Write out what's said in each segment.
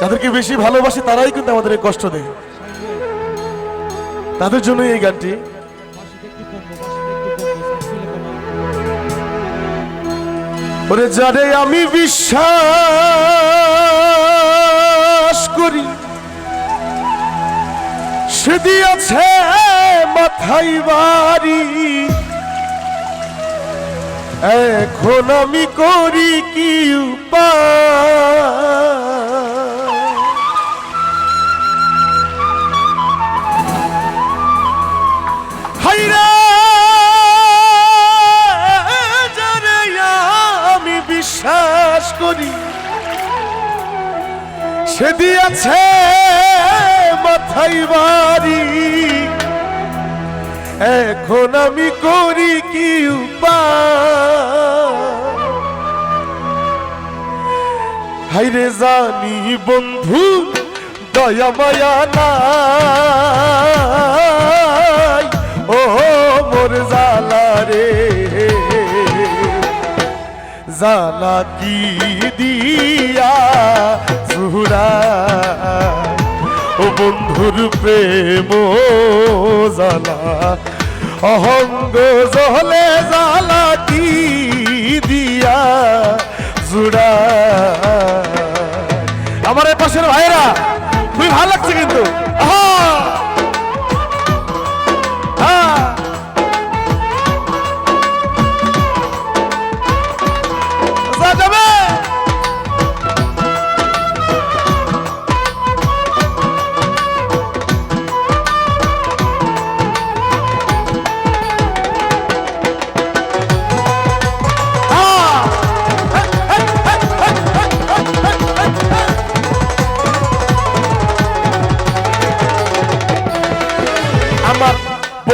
যাদেরকে বেশি ভালোবাসে তারাই কিন্তু আমাদের কষ্ট দেয়। তাদের জন্য এই গানটি। ওরে যারে আমি বিশ্বাস করি, সে দিয়েছে মাথায় বাড়ি। এখন আমি করি কি উপায়? সে দিয়েছে মাথায় বাড়ি। এখন আমি করি কি উপায়? রে জানি বন্ধু, দয়া মায়া নাই জালা কি দিয়া সুরা? ও বন্ধুর প্রেম জালা অহঙ্গ জহলে জালা কি দিয়া জুড়া আমার পাশের ভাইরা, খুবই ভালো লাগছে কিন্তু।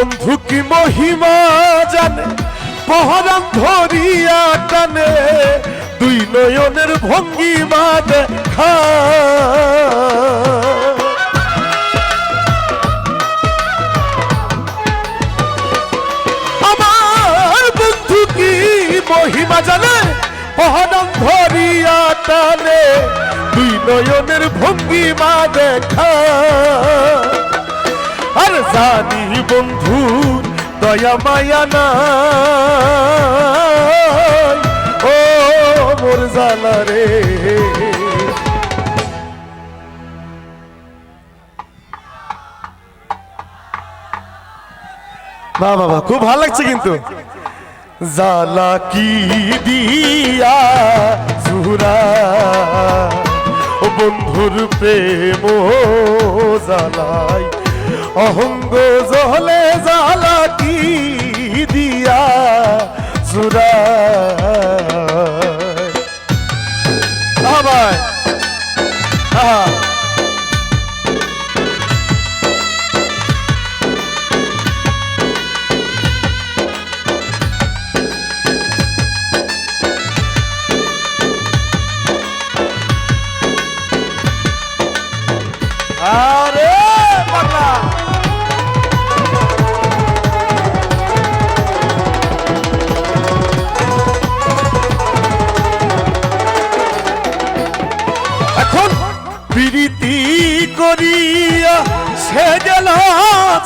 বন্ধু কি মহিমা জানে? পহরাম ধরিয়া টানে। দুই নয়নের ভঙ্গিমা দেখা। আমার বন্ধু কি মহিমা জানে? পহরাম ধরিয়া টানে। দুই নয়নের ভঙ্গিমা দেখা। জানি বন্ধু, দয়া মায়া নাই। ও মোর জালা রে। বাহ বাবা খুব ভালো লাগছে কিন্তু। জালা কি দিয়া সুরা ও বন্ধুর প্রেম জালাই। অহঙ্গ জহলে জালা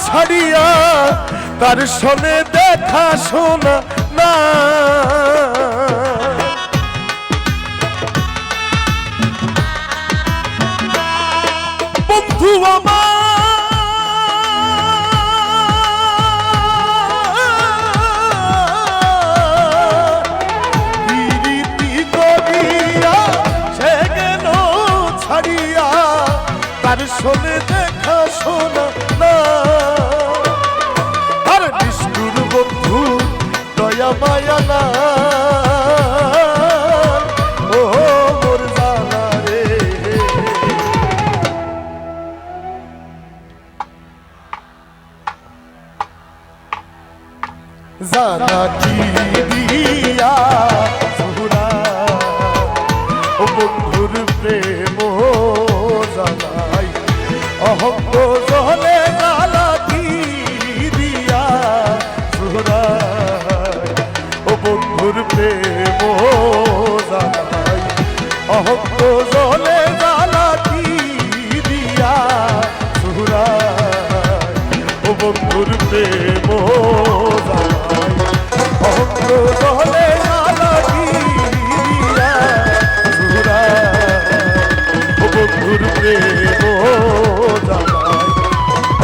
ছাড়িয়া তার সনে দেখা শোনা না। বন্ধু আমার তার শোনে দেখা শোনা দয়া মায়া না ও মোর জানা রে। জানা কি দিয়া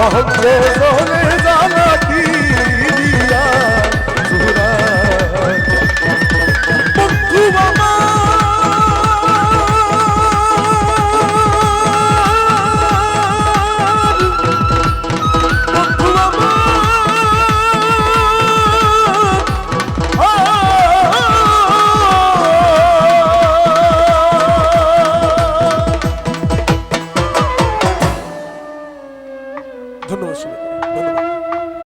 बहुत प्रेम